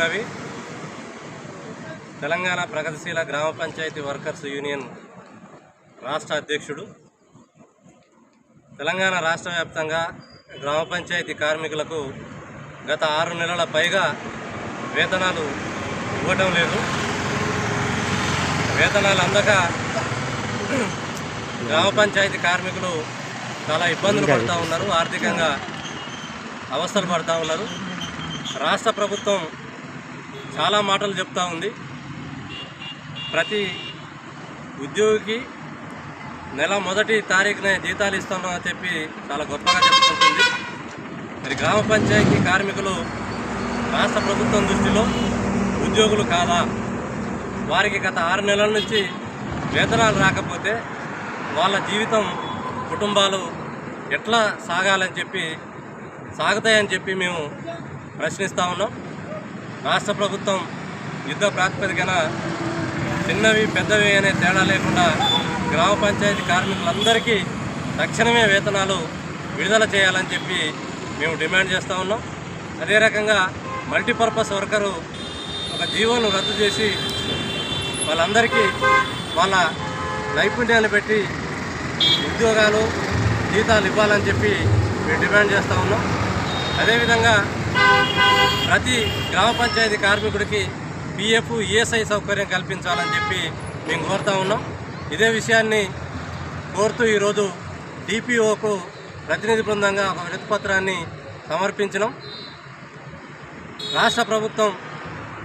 రవి. తెలంగాణ ప్రగతిశీల గ్రామ panchayat workers union రాష్ట్ర అధ్యక్షుడు. తెలంగాణ రాష్ట్ర వ్యాప్తంగా గ్రామ పంచాయతీ కార్మికులకు గత ఆరు నెలల పైగా వేతనాలు ఇవ్వటం లేదు. వేతనాలు అందక గ్రామ పంచాయతీ కార్మికులు చాలా ఇబ్బందులు పడుతూ ఉన్నారు. ఆర్థికంగా అవస్థలు పడుతూ ఉన్నారు. రాష్ట్ర ప్రభుత్వం చాలా మాటలు చెప్తా ఉంది. ప్రతి ఉద్యోగికి నెల మొదటి తారీఖునే జీతాలు ఇస్తున్నామని చెప్పి చాలా గొప్పగా చెప్పుకుంటుంది. మరి గ్రామ పంచాయతీ కార్మికులు రాష్ట్ర ప్రభుత్వం దృష్టిలో ఉద్యోగులు కాదా? వారికి గత ఆరు నెలల నుంచి వేతనాలు రాకపోతే వాళ్ళ జీవితం కుటుంబాలు ఎట్లా సాగాలని చెప్పి సాగుతాయని చెప్పి మేము ప్రశ్నిస్తూ ఉన్నాం. రాష్ట్ర ప్రభుత్వం యుద్ధ ప్రాతిపదికన చిన్నవి పెద్దవి అనే తేడా లేకుండా గ్రామ పంచాయతీ కార్మికులందరికీ తక్షణమే వేతనాలు విడుదల చేయాలని చెప్పి మేము డిమాండ్ చేస్తూ ఉన్నాం. అదే రకంగా మల్టీపర్పస్ వర్కరు ఒక జీవోను రద్దు చేసి వాళ్ళందరికీ వాళ్ళ నైపుణ్యాన్ని పెట్టి ఉద్యోగాలు జీతాలు ఇవ్వాలని చెప్పి మేము డిమాండ్ చేస్తూ ఉన్నాం. అదేవిధంగా ప్రతి గ్రామ పంచాయతీ కార్మికుడికి పిఎఫ్ ఈఎస్ఐ సౌకర్యం కల్పించాలని చెప్పి మేము కోరుతా ఉన్నాం. ఇదే విషయాన్ని కోరుతూ ఈరోజు డిపిఓకు ప్రతినిధి బృందంగా ఒక వినతిపత్రాన్ని సమర్పించినాం. రాష్ట్ర ప్రభుత్వం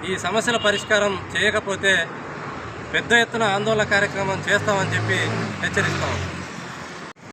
ఈ సమస్యల పరిష్కారం చేయకపోతే పెద్ద ఎత్తున ఆందోళన కార్యక్రమం చేస్తామని చెప్పి హెచ్చరిస్తాం.